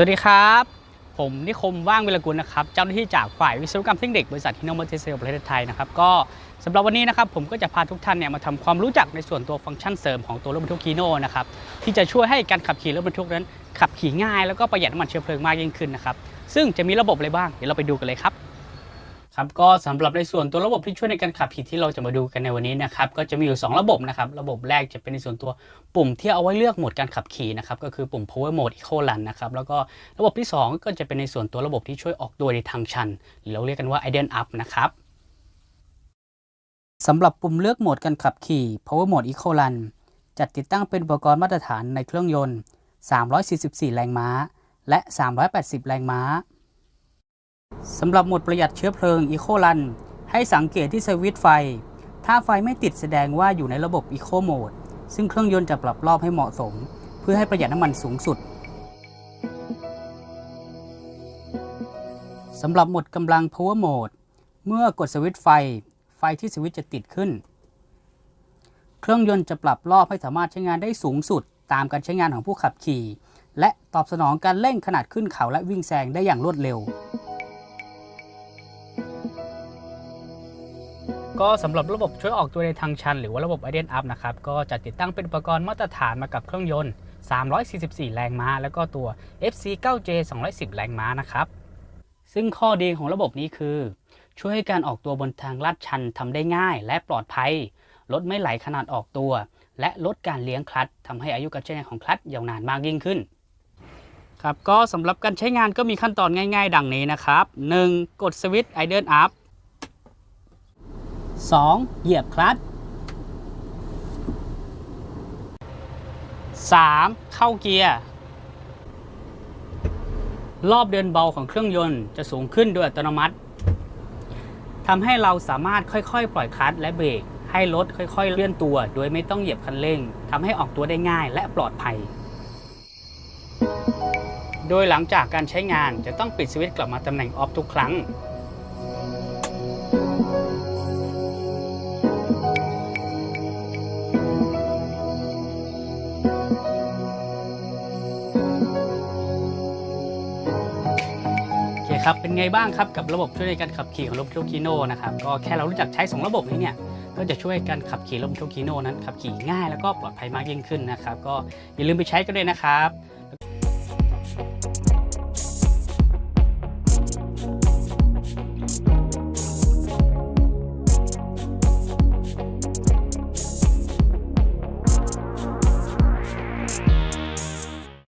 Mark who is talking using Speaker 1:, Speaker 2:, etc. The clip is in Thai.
Speaker 1: สวัสดีครับ ผมนิคมว่างเวลกุลนะครับ เจ้าหน้าที่จากฝ่ายวิศวกรรมเทคนิคบริษัทฮิโนมอเทเซลประเทศไทยนะครับ ก็สำหรับวันนี้นะครับผมก็จะพาทุกท่านเนี่ยมาทำความรู้จักในส่วนตัวฟังก์ชันเสริมของตัวรถบรรทุกคีโน่นะครับที่จะช่วยให้การขับขี่รถบรรทุกนั้น ขับขี่ง่ายแล้วก็ประหยัดน้ำมันเชื้อเพลิงมากยิ่งขึ้นนะครับซึ่งจะมีระบบอะไรบ้างเดี๋ยวเราไปดูกันเลยครับ ครับก็สำหรับในส่วนตัวระบบที่ช่วยในการขับขี่ที่เราจะมาดูกันในวันนี้นะครับก็จะมีอยู่ 2 ระบบนะครับระบบแรกจะเป็นในส่วนตัวปุ่มที่เอาไว้เลือกโหมดการขับขี่นะครับก็คือปุ่ม power mode eco run นะครับแล้วก็ระบบที่ 2 ก็จะเป็นในส่วนตัวระบบที่ช่วยออกตัวในทางชันหรือเราเรียกกันว่า idle up นะครับสำหรับปุ่มเลือกโหมดการขับขี่ power mode eco run จัดติดตั้งเป็นอุปกรณ์มาตรฐานในเครื่องยนต์ 344 แรงม้า และ 380 แรงม้า สำหรับโหมดประหยัดเชื้อเพลิง Eco Run ให้สังเกตที่สวิตช์ไฟ ถ้าไฟไม่ติดแสดงว่าอยู่ในระบบ Eco Mode ซึ่งเครื่องยนต์จะปรับรอบให้เหมาะสม เพื่อให้ประหยัดน้ำมันสูงสุดสำหรับโหมดกำลัง Power Mode เมื่อกดสวิตช์ไฟ ไฟที่สวิตช์จะติดขึ้น เครื่องยนต์จะปรับรอบให้สามารถใช้งานได้สูงสุด ตามการใช้งานของผู้ขับขี่ และตอบสนองการเร่งขนาดขึ้นเขาและวิ่งแซงได้อย่างรวดเร็ว ก็สำหรับระบบช่วยออกตัวในทางชัน หรือว่าระบบ Idle Up นะครับ ก็จะติดตั้งเป็นอุปกรณ์มาตรฐานมากับเครื่องยนต์ 344 แรงม้า แล้วก็ตัว FC9J 210 แรงม้านะครับ ซึ่งข้อดีของระบบนี้คือ ช่วยให้การออกตัวบนทางลาดชันทำได้ง่าย และปลอดภัย ลดไม่ไหลขนาดออกตัว และลดการเลี้ยงคลัตช์ทำให้อายุการใช้งานของคลัตช์ยาวนานมากยิ่งขึ้นครับก็สำหรับการใช้งานก็มีขั้นตอนง่าย ๆ ดังนี้นะครับ 1. กดสวิตช์ Idle Up 2. เหยียบคลัตช์ 3. เข้าเกียร์ รอบเดินเบาของเครื่องยนต์จะสูงขึ้นโดยอัตโนมัติทำให้เราสามารถค่อยๆ ปล่อยคลัตช์และเบรกให้รถค่อยๆ เลื่อนตัว โดยไม่ต้องเหยียบคันเร่งทำให้ออกตัวได้ง่ายและปลอดภัย โดยหลังจากการใช้งานจะต้องปิดสวิตช์กลับมาตำแหน่งออฟทุกครั้ง ครับเป็นไงบ้างครับกับระบบช่วยในการขับขี่ของรถทุกคีโน่นะครับก็แค่เรารู้จักใช้ 2 ระบบนี้เนี่ยก็จะช่วยการขับขี่รถทุกคีโน่นั้นขับขี่ง่ายแล้วก็ปลอดภัยมากยิ่งขึ้นนะครับก็อย่าลืมไปใช้กันด้วยนะครับ